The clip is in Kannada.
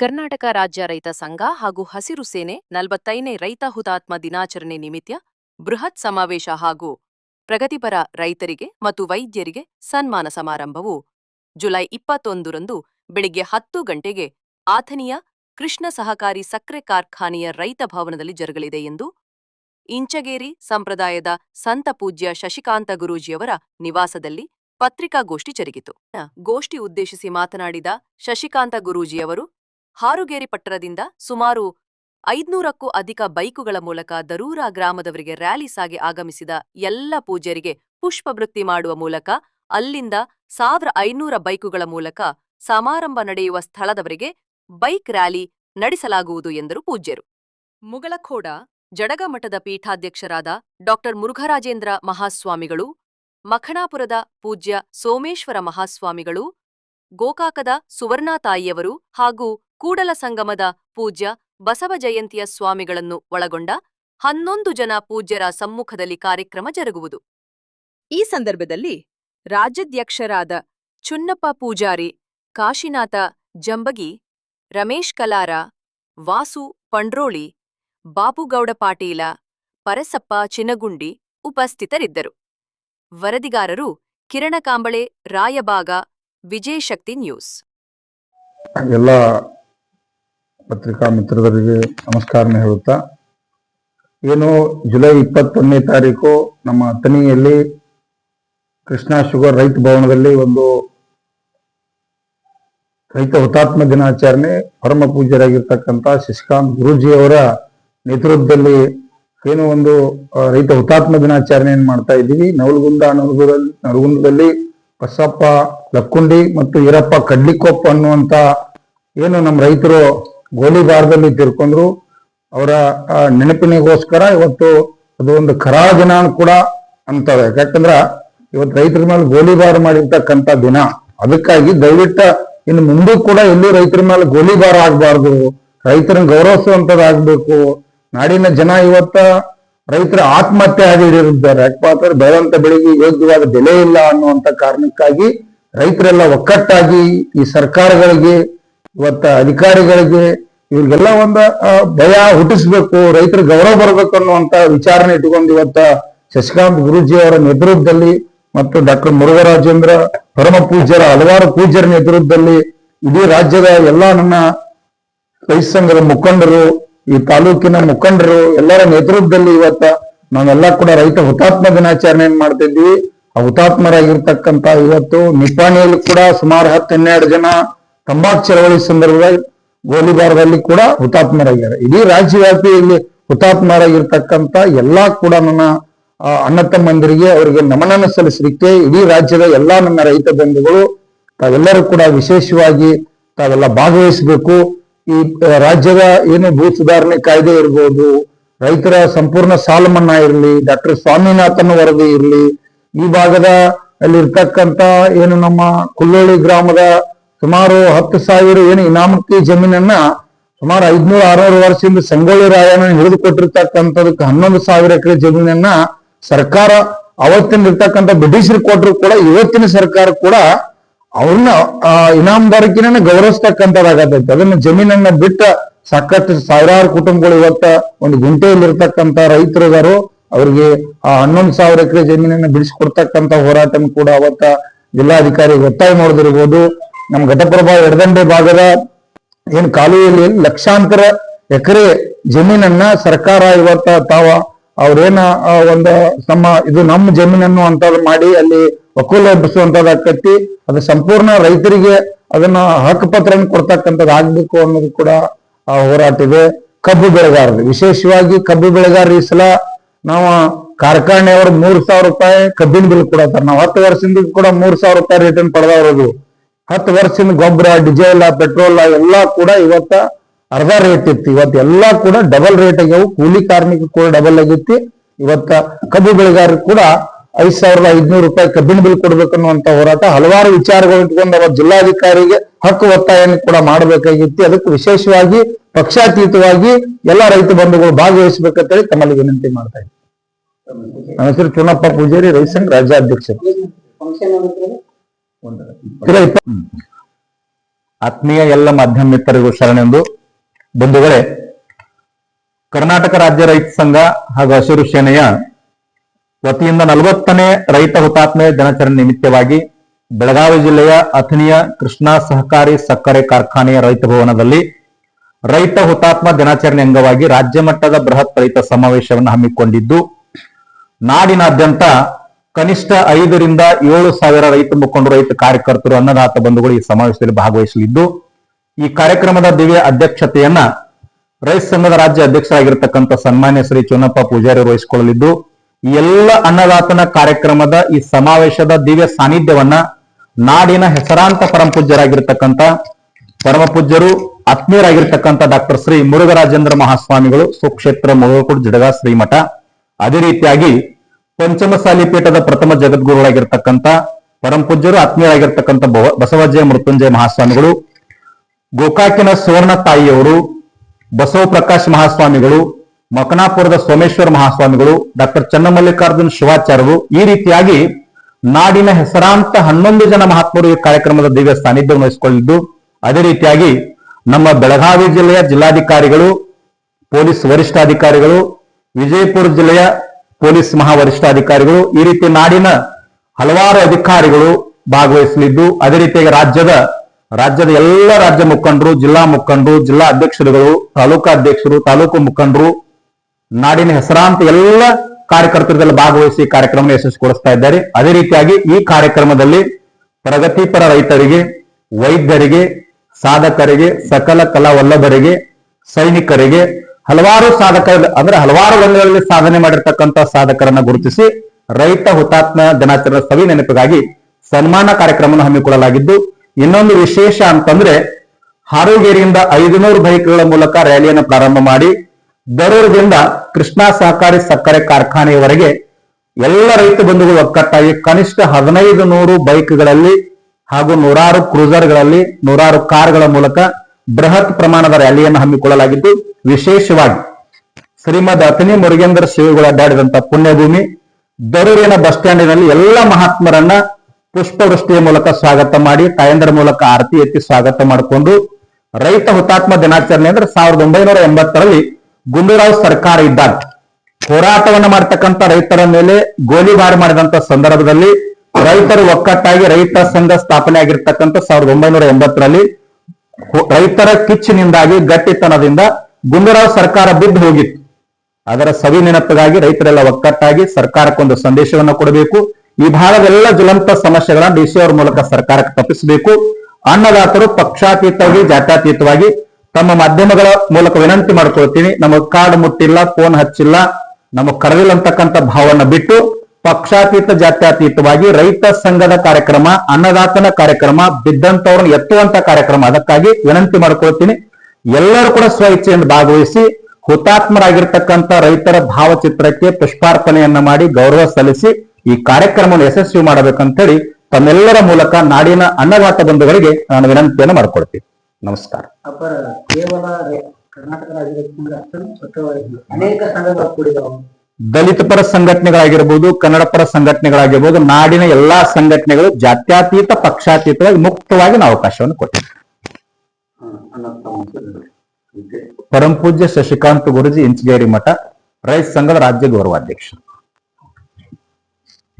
ಕರ್ನಾಟಕ ರಾಜ್ಯ ರೈತ ಸಂಘ ಹಾಗೂ ಹಸಿರು ಸೇನೆ ನಲವತ್ತೈದನೇ ರೈತ ಹುತಾತ್ಮ ದಿನಾಚರಣೆ ನಿಮಿತ್ತ ಬೃಹತ್ ಸಮಾವೇಶ ಹಾಗೂ ಪ್ರಗತಿಪರ ರೈತರಿಗೆ ಮತ್ತು ವೈದ್ಯರಿಗೆ ಸನ್ಮಾನ ಸಮಾರಂಭವು ಜುಲೈ ಇಪ್ಪತ್ತೊಂದರಂದು ಬೆಳಿಗ್ಗೆ ಹತ್ತು ಗಂಟೆಗೆ ಆಥನಿಯ ಕೃಷ್ಣ ಸಹಕಾರಿ ಸಕ್ಕರೆ ಕಾರ್ಖಾನೆಯ ರೈತ ಭವನದಲ್ಲಿ ಜರುಗಲಿದೆ ಎಂದು ಇಂಚಗೇರಿ ಸಂಪ್ರದಾಯದ ಸಂತ ಪೂಜ್ಯ ಶಶಿಕಾಂತ ಗುರೂಜಿಯವರ ನಿವಾಸದಲ್ಲಿ ಪತ್ರಿಕಾಗೋಷ್ಠಿ ಜರುಗಿತು. ಗೋಷ್ಠಿ ಉದ್ದೇಶಿಸಿ ಮಾತನಾಡಿದ ಶಶಿಕಾಂತ ಗುರೂಜಿಯವರು ಹಾರುಗೇರಿ ಪಟ್ಟಣದಿಂದ ಸುಮಾರು ಐದ್ನೂರಕ್ಕೂ ಅಧಿಕ ಬೈಕುಗಳ ಮೂಲಕ ದರೂರಾ ಗ್ರಾಮದವರಿಗೆ ರ್ಯಾಲಿ ಸಾಗಿ ಆಗಮಿಸಿದ ಎಲ್ಲ ಪೂಜ್ಯರಿಗೆ ಪುಷ್ಪವೃತ್ತಿ ಮಾಡುವ ಮೂಲಕ ಅಲ್ಲಿಂದ ಸಾವಿರ ಐನೂರ ಬೈಕುಗಳ ಮೂಲಕ ಸಮಾರಂಭ ನಡೆಯುವ ಸ್ಥಳದವರಿಗೆ ಬೈಕ್ ರ್ಯಾಲಿ ನಡೆಸಲಾಗುವುದು ಎಂದರು ಪೂಜ್ಯರು. ಮುಗಳಖೋಡ ಜಡಗಮಠದ ಪೀಠಾಧ್ಯಕ್ಷರಾದ ಡಾ ಮುರುಘರಾಜೇಂದ್ರ ಮಹಾಸ್ವಾಮಿಗಳು, ಮಖಣಾಪುರದ ಪೂಜ್ಯ ಸೋಮೇಶ್ವರ ಮಹಾಸ್ವಾಮಿಗಳು, ಗೋಕಾಕದ ಸುವರ್ಣಾತಾಯಿಯವರು ಹಾಗೂ ಕೂಡಲ ಸಂಗಮದ ಪೂಜ್ಯ ಬಸವ ಜಯಂತಿಯ ಸ್ವಾಮಿಗಳನ್ನು ಒಳಗೊಂಡ ಹನ್ನೊಂದು ಜನ ಪೂಜ್ಯರ ಸಮ್ಮುಖದಲ್ಲಿ ಕಾರ್ಯಕ್ರಮ ಜರುಗುವುದು. ಈ ಸಂದರ್ಭದಲ್ಲಿ ರಾಜ್ಯಾಧ್ಯಕ್ಷರಾದ ಚುನ್ನಪ್ಪ ಪೂಜಾರಿ, ಕಾಶಿನಾಥ ಜಂಬಗಿ, ರಮೇಶ್ ಕಲಾರ, ವಾಸು ಪಂಡ್ರೋಳಿ, ಬಾಪುಗೌಡ ಪಾಟೀಲ, ಪರಸಪ್ಪ ಚಿನಗುಂಡಿ ಉಪಸ್ಥಿತರಿದ್ದರು. ವರದಿಗಾರರು ಕಿರಣ ಕಾಂಬಳೆ ರಾಯಬಾಗ ವಿಜಯಶಕ್ತಿ ನ್ಯೂಸ್. ಎಲ್ಲ ಪತ್ರಿಕಾ ಮಿತ್ರರಿಗೆ ನಮಸ್ಕಾರನೆ ಹೇಳುತ್ತಾ. ಏನು ಜುಲೈ ಇಪ್ಪತ್ತೊಂದನೇ ತಾರೀಕು ನಮ್ಮ ತನಿಯಲ್ಲಿ ಕೃಷ್ಣ ಶುಗರ್ ರೈತ ಭವನದಲ್ಲಿ ಒಂದು ರೈತ ಹುತಾತ್ಮ ದಿನಾಚರಣೆ ಪರಮ ಪೂಜ್ಯರಾಗಿರ್ತಕ್ಕಂಥ ಶಶಿಕಾಂತ್ ಗುರೂಜಿಯವರ ನೇತೃತ್ವದಲ್ಲಿ ಏನು ಒಂದು ರೈತ ಹುತಾತ್ಮ ದಿನಾಚರಣೆಯನ್ನು ಮಾಡ್ತಾ ಇದ್ದೀವಿ. ನವಲಗುಂದ ನವಲಗುಂದಲ್ಲಿ ನವಲಗುಂದದಲ್ಲಿ ಬಸಪ್ಪ ಲಕ್ಕುಂಡಿ ಮತ್ತು ಈರಪ್ಪ ಕಡ್ಲಿಕೊಪ್ಪ ಅನ್ನುವಂತ ಏನು ನಮ್ಮ ರೈತರು ಗೋಲಿಬಾರದಲ್ಲಿ ತಿರ್ಕೊಂಡ್ರು. ಅವರ ನೆನಪಿನಿಗೋಸ್ಕರ ಇವತ್ತು ಅದು ಒಂದು ಕರಾಳ ದಿನ ಕೂಡ ಅಂತಾರೆ. ಯಾಕಂದ್ರ ಇವತ್ತು ರೈತರ ಮೇಲೆ ಗೋಲಿಬಾರ್ ಮಾಡಿರ್ತಕ್ಕಂಥ ದಿನ. ಅದಕ್ಕಾಗಿ ದಯವಿಟ್ಟ ಇನ್ನು ಮುಂದೂ ಕೂಡ ಎಲ್ಲೂ ರೈತರ ಮೇಲೆ ಗೋಲಿಬಾರ ಆಗಬಾರ್ದು. ರೈತರನ್ನ ಗೌರವಿಸುವಂತದ್ದಾಗ್ಬೇಕು. ನಾಡಿನ ಜನ ಇವತ್ತ ರೈತರ ಆತ್ಮಹತ್ಯೆ ಆಗಿರಿದ್ದಾರೆ ಯಾಕಪ್ಪ ಅಂತಂದ್ರೆ ಬೆಳೆದಂತ ಬೆಳೆಗೆ ಯೋಗ್ಯವಾದ ಬೆಲೆ ಇಲ್ಲ ಅನ್ನುವಂತ ಕಾರಣಕ್ಕಾಗಿ ರೈತರೆಲ್ಲ ಒಕ್ಕಟ್ಟಾಗಿ ಈ ಸರ್ಕಾರಗಳಿಗೆ ಇವತ್ತ ಅಧಿಕಾರಿಗಳಿಗೆ ಇವ್ರಿಗೆಲ್ಲ ಒಂದ ಭಯ ಹುಟ್ಟಿಸ್ಬೇಕು, ರೈತರ ಗೌರವ ಬರ್ಬೇಕು ಅನ್ನುವಂತ ವಿಚಾರಣೆ ಇಟ್ಕೊಂಡು ಇವತ್ತ ಶಶಿಕಾಂತ್ ಗುರುಜಿ ಅವರ ನೇತೃತ್ವದಲ್ಲಿ ಮತ್ತು ಡಾಕ್ಟರ್ ಮುರುಘರಾಜೇಂದ್ರ ಪರಮ ಪೂಜ್ಯರ ಹಲವಾರು ಪೂಜ್ಯರ ನೇತೃತ್ವದಲ್ಲಿ ಇಡೀ ರಾಜ್ಯದ ಎಲ್ಲಾ ನನ್ನ ರೈತ ಸಂಘದ ಮುಖಂಡರು, ಈ ತಾಲೂಕಿನ ಮುಖಂಡರು, ಎಲ್ಲರ ನೇತೃತ್ವದಲ್ಲಿ ಇವತ್ತ ನಾವೆಲ್ಲ ಕೂಡ ರೈತ ಹುತಾತ್ಮ ದಿನಾಚರಣೆ ಮಾಡ್ತಾ ಇದ್ವಿ ಆ ಹುತಾತ್ಮರಾಗಿರ್ತಕ್ಕಂತ ಇವತ್ತು ನಿಪಾಣಿಯಲ್ಲಿ ಕೂಡ ಸುಮಾರು ಹತ್ತು, ಹನ್ನೆರಡು ಜನ ತಂಬಾಕು ಚಳವಳಿ ಸಂದರ್ಭದಲ್ಲಿ ಗೋಲಿಬಾರದಲ್ಲಿ ಕೂಡ ಹುತಾತ್ಮರಾಗಿದ್ದಾರೆ. ಇಡೀ ರಾಜ್ಯವ್ಯಾಪಿಯಲ್ಲಿ ಹುತಾತ್ಮರಾಗಿರ್ತಕ್ಕಂಥ ಎಲ್ಲಾ ಕೂಡ ನನ್ನ ಅಣ್ಣ ತಮ್ಮಂದಿರಿಗೆ ಅವರಿಗೆ ನಮನನ ಸಲ್ಲಿಸಲಿಕ್ಕೆ ಇಡೀ ರಾಜ್ಯದ ಎಲ್ಲಾ ನನ್ನ ರೈತ ಬಂಧುಗಳು ತಾವೆಲ್ಲರೂ ಕೂಡ ವಿಶೇಷವಾಗಿ ತಾವೆಲ್ಲ ಭಾಗವಹಿಸಬೇಕು. ಈ ರಾಜ್ಯದ ಏನು ಭೂ ಸುಧಾರಣೆ ಕಾಯ್ದೆ ಇರ್ಬೋದು, ರೈತರ ಸಂಪೂರ್ಣ ಸಾಲ ಮನ್ನಾ ಇರಲಿ, ಡಾಕ್ಟರ್ ಸ್ವಾಮಿನಾಥನ್ ವರದಿ ಇರಲಿ, ಈ ಭಾಗದ ಅಲ್ಲಿ ಇರ್ತಕ್ಕಂತ ಏನು ನಮ್ಮ ಕುಲ್ಲೋಳಿ ಗ್ರಾಮದ ಸುಮಾರು ಹತ್ತು ಸಾವಿರ ಏನು ಇನಾಮತಿ ಜಮೀನನ್ನ ಸುಮಾರು ಐದ್ನೂರ ಆರ್ನೂರು ವರ್ಷದಿಂದ ಸಂಗೊಳ್ಳಿ ರಾಯಣ್ಣ ಹಿಡಿದು ಕೊಟ್ಟಿರ್ತಕ್ಕಂಥದಕ್ಕೆ ಹನ್ನೊಂದು ಸಾವಿರ ಎಕರೆ ಜಮೀನನ್ನ ಸರ್ಕಾರ ಅವತ್ತಿನ ಇರ್ತಕ್ಕಂಥ ಬ್ರಿಟಿಷರು ಕೊಟ್ಟರು ಕೂಡ ಇವತ್ತಿನ ಸರ್ಕಾರ ಕೂಡ ಅವ್ರನ್ನ ಇನಾಮದಾರಿಕೆನ ಗೌರವಿಸ್ತಕ್ಕಂಥದ್ದಾಗತೈತೆ. ಅದನ್ನ ಜಮೀನನ್ನ ಬಿಟ್ಟ ಸಾಕಷ್ಟು ಸಾವಿರಾರು ಕುಟುಂಬಗಳು ಇವತ್ತ ಒಂದು ಗುಂಟೆಯಲ್ಲಿ ಇರ್ತಕ್ಕಂಥ ಅವ್ರಿಗೆ ಆ ಹನ್ನೊಂದು ಸಾವಿರ ಎಕರೆ ಜಮೀನನ್ನ ಬಿಡಿಸ್ಕೊಡ್ತಕ್ಕಂಥ ಹೋರಾಟನ ಕೂಡ ಅವತ್ತ ಜಿಲ್ಲಾಧಿಕಾರಿ ಒತ್ತಾಯ ಮಾಡೋದಿರ್ಬೋದು. ನಮ್ಮ ಘಟಪ್ರಭಾ ಎಡದಂಡೆ ಭಾಗದ ಏನ್ ಕಾಲುವೆಯಲ್ಲಿ ಲಕ್ಷಾಂತರ ಎಕರೆ ಜಮೀನನ್ನ ಸರ್ಕಾರ ಇವತ್ತ ತಾವ ಅವ್ರೇನ ಒಂದು ನಮ್ಮ ಇದು ನಮ್ಮ ಜಮೀನನ್ನು ಅಂತ ಮಾಡಿ ಅಲ್ಲಿ ಒಕ್ಕೂಲ ಕಟ್ಟಿ ಅದು ಸಂಪೂರ್ಣ ರೈತರಿಗೆ ಅದನ್ನ ಹಕ್ಕುಪತ್ರ ಕೊಡ್ತಕ್ಕಂಥದ್ದು ಆಗ್ಬೇಕು ಅನ್ನೋದು ಕೂಡ, ಆ, ಹೋರಾಟ ಇದೆ. ಕಬ್ಬು ಬೆಳೆಗಾರರು, ವಿಶೇಷವಾಗಿ ಕಬ್ಬು ಬೆಳೆಗಾರರು ಈ ಸಲ ನಾವು ಕಾರ್ಖಾನೆಯವರು ಮೂರ್ ಸಾವಿರ ರೂಪಾಯಿ ಕಬ್ಬಿನ ಬಿಲ್ ಕೊಡತ್ತಾರ. ನಾವು ಹತ್ತು ವರ್ಷದಿಂದ ಕೂಡ ಮೂರ್ ಸಾವಿರ ರೂಪಾಯಿ ರಿಟರ್ನ್ ಪಡೆದವ್ರದು ಹತ್ತು ವರ್ಷದಿಂದ ಗೊಬ್ಬರ ಡಿಸೇಲ್ ಪೆಟ್ರೋಲ್ ಎಲ್ಲಾ ಕೂಡ ಇವತ್ತ ಅರ್ಧ ರೇಟ್ ಇತ್ತು. ಇವತ್ತು ಎಲ್ಲಾ ಕೂಡ ಡಬಲ್ ರೇಟ್ ಆಗ್ಯಾವು. ಕೂಲಿ ಕಾರ್ಮಿಕ ಕೂಡ ಡಬಲ್ ಆಗೈತಿ ಇವತ್ತ ಕಬ್ಬು ಬೆಳೆಗಾರರು ಕೂಡ ಐದ್ ಸಾವಿರದ ಐದ್ನೂರು ರೂಪಾಯಿ ಕಬ್ಬಿನ ಬಿಲ್ ಕೊಡ್ಬೇಕನ್ನುವಂತ ಹೋರಾಟ ಹಲವಾರು ವಿಚಾರಗಳು ಇಟ್ಕೊಂಡು ಅವತ್ತು ಜಿಲ್ಲಾಧಿಕಾರಿಗೆ ಹಕ್ಕು ಒತ್ತಾಯವನ್ನು ಕೂಡ ಮಾಡಬೇಕಾಗಿತ್ತು. ಅದಕ್ಕೆ ವಿಶೇಷವಾಗಿ ಪಕ್ಷಾತೀತವಾಗಿ ಎಲ್ಲಾ ರೈತ ಬಂಧುಗಳು ಭಾಗವಹಿಸಬೇಕಂತೇಳಿ ತಮ್ಮಲ್ಲಿ ವಿನಂತಿ ಮಾಡ್ತಾ ಇದ್ದೀನಿ ನನ್ನ ಹೆಸರು ಚುನಪ್ಪ ಪೂಜಾರಿ ರೈತ ಸಂಘ ರಾಜ್ಯಾಧ್ಯಕ್ಷರು ಆತ್ಮೀಯ ಎಲ್ಲ ಮಾಧ್ಯಮ ಮಿತ್ರರಿಗೂ ಶರಣೆಂದು ಬಂಧುಗಳೇ ಕರ್ನಾಟಕ ರಾಜ್ಯ ರೈತ ಸಂಘ ಹಾಗೂ ಹಸಿರು ಸೇನೆಯ ವತಿಯಿಂದ ನಲವತ್ತನೇ ರೈತ ಹುತಾತ್ಮೆ ದಿನಾಚರಣೆ ನಿಮಿತ್ತವಾಗಿ ಬೆಳಗಾವಿ ಜಿಲ್ಲೆಯ ಅಥಣಿಯ ಕೃಷ್ಣಾ ಸಹಕಾರಿ ಸಕ್ಕರೆ ಕಾರ್ಖಾನೆಯ ರೈತ ಭವನದಲ್ಲಿ ರೈತ ಹುತಾತ್ಮ ದಿನಾಚರಣೆ ಅಂಗವಾಗಿ ರಾಜ್ಯ ಮಟ್ಟದ ಬೃಹತ್ ರೈತ ಸಮಾವೇಶವನ್ನು ಹಮ್ಮಿಕೊಂಡಿದ್ದು ನಾಡಿನಾದ್ಯಂತ ಕನಿಷ್ಠ ಐದರಿಂದ ಏಳು ಸಾವಿರ ರೈತ ಮುಖಂಡ, ರೈತ ಕಾರ್ಯಕರ್ತರು, ಅನ್ನದಾತ ಬಂಧುಗಳು ಈ ಸಮಾವೇಶದಲ್ಲಿ ಭಾಗವಹಿಸಲಿದ್ದು, ಈ ಕಾರ್ಯಕ್ರಮದ ದಿವ್ಯ ಅಧ್ಯಕ್ಷತೆಯನ್ನ ರೈತ ಸಂಘದ ರಾಜ್ಯ ಅಧ್ಯಕ್ಷರಾಗಿರ್ತಕ್ಕಂಥ ಸನ್ಮಾನ್ಯ ಶ್ರೀ ಚೊನ್ನಪ್ಪ ಪೂಜಾರಿ ವಹಿಸಿಕೊಳ್ಳಲಿದ್ದು ಎಲ್ಲ ಅನ್ನದಾತನ ಕಾರ್ಯಕ್ರಮದ ಈ ಸಮಾವೇಶದ ದಿವ್ಯ ಸಾನ್ನಿಧ್ಯವನ್ನ ನಾಡಿನ ಹೆಸರಾಂತ ಪರಂಪೂಜ್ಯರಾಗಿರ್ತಕ್ಕಂಥ ಪರಮಪೂಜ್ಯರು, ಆತ್ಮೀಯರಾಗಿರ್ತಕ್ಕಂಥ ಡಾಕ್ಟರ್ ಶ್ರೀ ಮುರುಘರಾಜೇಂದ್ರ ಮಹಾಸ್ವಾಮಿಗಳು, ಸುಕ್ಷೇತ್ರ ಮುಗಳಕೋಟ್ ಜಡಗ ಶ್ರೀಮಠ. ಅದೇ ರೀತಿಯಾಗಿ ಪಂಚಮಸಾಲಿ ಪೀಠದ ಪ್ರಥಮ ಜಗದ್ಗುರುಗಳಾಗಿರ್ತಕ್ಕಂಥ ಪರಮಪೂಜ್ಯರು ಆತ್ಮೀಯರಾಗಿರ್ತಕ್ಕಂಥ ಬಸವಜಯ ಮೃತ್ಯುಂಜಯ ಮಹಾಸ್ವಾಮಿಗಳು, ಗೋಕಾಕಿನ ಸುವರ್ಣ ತಾಯಿಯವರು, ಬಸವ ಪ್ರಕಾಶ್ ಮಹಾಸ್ವಾಮಿಗಳು, ಮಕನಾಪುರದ ಸೋಮೇಶ್ವರ ಮಹಾಸ್ವಾಮಿಗಳು, ಡಾಕ್ಟರ್ ಚನ್ನಮಲ್ಲಿಕಾರ್ಜುನ್ ಶಿವಾಚಾರ್ಯರು ಈ ರೀತಿಯಾಗಿ ನಾಡಿನ ಹೆಸರಾಂತ ಹನ್ನೊಂದು ಜನ ಮಹಾತ್ಮರು ಈ ಕಾರ್ಯಕ್ರಮದ ದಿವ್ಯ ಸಾನ್ನಿಧ್ಯವನ್ನು ವಹಿಸಿಕೊಂಡಿದ್ದು, ಅದೇ ರೀತಿಯಾಗಿ ನಮ್ಮ ಬೆಳಗಾವಿ ಜಿಲ್ಲೆಯ ಜಿಲ್ಲಾಧಿಕಾರಿಗಳು, ಪೊಲೀಸ್ ವರಿಷ್ಠಾಧಿಕಾರಿಗಳು, ವಿಜಯಪುರ ಜಿಲ್ಲೆಯ ಪೊಲೀಸ್ ಮಹಾವರಿಷ್ಠಾಧಿಕಾರಿಗಳು ಈ ರೀತಿ ನಾಡಿನ ಹಲವಾರು ಅಧಿಕಾರಿಗಳು ಭಾಗವಹಿಸಲಿದ್ದು, ಅದೇ ರೀತಿಯಾಗಿ ರಾಜ್ಯದ ರಾಜ್ಯದ ಎಲ್ಲ ರಾಜ್ಯ ಮುಖಂಡರು, ಜಿಲ್ಲಾ ಮುಖಂಡರು, ಜಿಲ್ಲಾ ಅಧ್ಯಕ್ಷರುಗಳು, ತಾಲೂಕಾ ಅಧ್ಯಕ್ಷರು, ತಾಲೂಕು ಮುಖಂಡರು, ನಾಡಿನ ಹೆಸರಾಂತ ಎಲ್ಲ ಕಾರ್ಯಕರ್ತರಲ್ಲಿ ಭಾಗವಹಿಸಿ ಕಾರ್ಯಕ್ರಮ ಯಶಸ್ವಿಗೊಳಿಸ್ತಾ ಇದ್ದಾರೆ. ಅದೇ ರೀತಿಯಾಗಿ ಈ ಕಾರ್ಯಕ್ರಮದಲ್ಲಿ ಪ್ರಗತಿಪರ ರೈತರಿಗೆ, ವೈದ್ಯರಿಗೆ, ಸಾಧಕರಿಗೆ, ಸಕಲ ಕಲಾವಲ್ಲಭರಿಗೆ, ಸೈನಿಕರಿಗೆ ಹಲವಾರು ಸಾಧಕ ಅಂದ್ರೆ ಹಲವಾರು ರಂಗಗಳಲ್ಲಿ ಸಾಧನೆ ಮಾಡಿರ್ತಕ್ಕಂಥ ಸಾಧಕರನ್ನ ಗುರುತಿಸಿ ರೈತ ಹುತಾತ್ಮ ದಿನಾಚರಣೆ ಸವಿ ನೆನಪಿಗಾಗಿ ಸನ್ಮಾನ ಕಾರ್ಯಕ್ರಮವನ್ನು ಹಮ್ಮಿಕೊಳ್ಳಲಾಗಿದ್ದು, ಇನ್ನೊಂದು ವಿಶೇಷ ಅಂತಂದ್ರೆ ಹಾರೋಗೇರಿಯಿಂದ ಐದುನೂರು ಬೈಕ್ಗಳ ಮೂಲಕ ರ್ಯಾಲಿಯನ್ನು ಪ್ರಾರಂಭ ಮಾಡಿ, ದರೂರದಿಂದ ಕೃಷ್ಣಾ ಸಹಕಾರಿ ಸಕ್ಕರೆ ಕಾರ್ಖಾನೆಯವರೆಗೆ ಎಲ್ಲ ರೈತ ಬಂಧುಗಳು ಒಕ್ಕಟ್ಟಾಗಿ ಕನಿಷ್ಠ ಹದಿನೈದು ನೂರು ಬೈಕ್ಗಳಲ್ಲಿ ಹಾಗೂ ನೂರಾರು ಕ್ರೂಸರ್ಗಳಲ್ಲಿ ನೂರಾರು ಕಾರ್ಗಳ ಮೂಲಕ ಬೃಹತ್ ಪ್ರಮಾಣದ ರ್ಯಾಲಿಯನ್ನು ಹಮ್ಮಿಕೊಳ್ಳಲಾಗಿದ್ದು ವಿಶೇಷವಾಗಿ ಶ್ರೀಮದ್ ಅತನಿ ಮುರುಗೇಂದ್ರ ಶಿವಗಳು ಅಡ್ಡಾಡಿದಂತ ಪುಣ್ಯಭೂಮಿ ದರೂರಿನ ಬಸ್ ಸ್ಟ್ಯಾಂಡಿನಲ್ಲಿ ಎಲ್ಲ ಮಹಾತ್ಮರನ್ನ ಪುಷ್ಪವೃಷ್ಟಿಯ ಮೂಲಕ ಸ್ವಾಗತ ಮಾಡಿ, ತಾಯಂದ್ರ ಮೂಲಕ ಆರತಿ ಎತ್ತಿ ಸ್ವಾಗತ ಮಾಡಿಕೊಂಡು ರೈತ ಹುತಾತ್ಮ ದಿನಾಚರಣೆ ಅಂದ್ರೆ ಸಾವಿರದ ಒಂಬೈನೂರ ಎಂಬತ್ತರಲ್ಲಿ ಗುಂಡೂರಾವ್ ಸರ್ಕಾರ ಇದ್ದಾಗ ಹೋರಾಟವನ್ನ ಮಾಡತಕ್ಕಂತ ರೈತರ ಮೇಲೆ ಗೋಲಿಬಾರ್ ಮಾಡಿದಂತ ಸಂದರ್ಭದಲ್ಲಿ ರೈತರು ಒಕ್ಕಟ್ಟಾಗಿ ರೈತ ಸಂಘ ಸ್ಥಾಪನೆ ಆಗಿರ್ತಕ್ಕಂಥ ಸಾವಿರದ ಒಂಬೈನೂರ ಎಂಬತ್ತರಲ್ಲಿ ರೈತರ ಕಿಚ್ಚಿನಿಂದಾಗಿ ಗಟ್ಟಿತನದಿಂದ ಗುಂಡೂರಾವ್ ಸರ್ಕಾರ ಬಿದ್ದು ಹೋಗಿತ್ತು. ಅದರ ಸವಿ ನೆನಪಿಗಾಗಿ ರೈತರೆಲ್ಲ ಒಕ್ಕಟ್ಟಾಗಿ ಸರ್ಕಾರಕ್ಕೊಂದು ಸಂದೇಶವನ್ನ ಕೊಡಬೇಕು. ಈ ಭಾಗದೆಲ್ಲ ಜ್ವಲಂತ ಸಮಸ್ಯೆಗಳನ್ನ ಡಿಸಿ ಅವರ ಮೂಲಕ ಸರ್ಕಾರಕ್ಕೆ ತಪ್ಪಿಸಬೇಕು. ಅನ್ನದಾತರು ಪಕ್ಷಾತೀತವಾಗಿ, ಜಾತ್ಯಾತೀತವಾಗಿ ತಮ್ಮ ಮಾಧ್ಯಮಗಳ ಮೂಲಕ ವಿನಂತಿ ಮಾಡ್ಕೊಳ್ತೀನಿ. ನಮಗ್ ಕಾರ್ಡ್ ಮುಟ್ಟಿಲ್ಲ ಫೋನ್ ಹಚ್ಚಿಲ್ಲ ನಮಗ್ ಕರೆದಿಲ್ಲ ಅಂತಕ್ಕಂಥ ಭಾವನ ಬಿಟ್ಟು ಪಕ್ಷಾತೀತ, ಜಾತ್ಯತೀತವಾಗಿ ರೈತ ಸಂಘದ ಕಾರ್ಯಕ್ರಮ, ಅನ್ನದಾತನ ಕಾರ್ಯಕ್ರಮ, ಬಿದ್ದಂತವ್ರನ್ನ ಎತ್ತುವಂತ ಕಾರ್ಯಕ್ರಮ. ಅದಕ್ಕಾಗಿ ವಿನಂತಿ ಮಾಡ್ಕೊಳ್ತೀನಿ. ಎಲ್ಲರೂ ಕೂಡ ಸ್ವ ಇಚ್ಛೆಯಿಂದ ಭಾಗವಹಿಸಿ ಹುತಾತ್ಮರಾಗಿರ್ತಕ್ಕಂಥ ರೈತರ ಭಾವಚಿತ್ರಕ್ಕೆ ಪುಷ್ಪಾರ್ಪಣೆಯನ್ನ ಮಾಡಿ ಗೌರವ ಸಲ್ಲಿಸಿ ಈ ಕಾರ್ಯಕ್ರಮವನ್ನು ಯಶಸ್ವಿ ಮಾಡಬೇಕಂತೇಳಿ ತಮ್ಮೆಲ್ಲರ ಮೂಲಕ ನಾಡಿನ ಅನ್ನದಾತ ಬಂಧುಗಳಿಗೆ ನಾನು ವಿನಂತಿಯನ್ನು ಮಾಡಿಕೊಡ್ತೀನಿ ನಮಸ್ಕಾರ. ಕೇವಲ ಕರ್ನಾಟಕ ಅನೇಕ ಸಂಘಗಳು ಕೂಡಿದವು. ದಲಿತ ಪರ ಸಂಘಟನೆಗಳಾಗಿರ್ಬೋದು ಕನ್ನಡ ಪರ ಸಂಘಟನೆಗಳಾಗಿರ್ಬೋದು ನಾಡಿನ ಎಲ್ಲಾ ಸಂಘಟನೆಗಳು ಜಾತ್ಯಾತೀತ ಪಕ್ಷಾತೀತವಾಗಿ ಮುಕ್ತವಾಗಿ ನಾವು ಅವಕಾಶವನ್ನು ಕೊಟ್ಟಿದ್ದೀವಿ. ಪರಂ ಪೂಜ್ಯ ಶಶಿಕಾಂತ್ ಗುರುಜಿ ಇಂಚಗೇರಿ ಮಠ ರೈತ ಸಂಘದ ರಾಜ್ಯ ಗೌರವಾಧ್ಯಕ್ಷರು.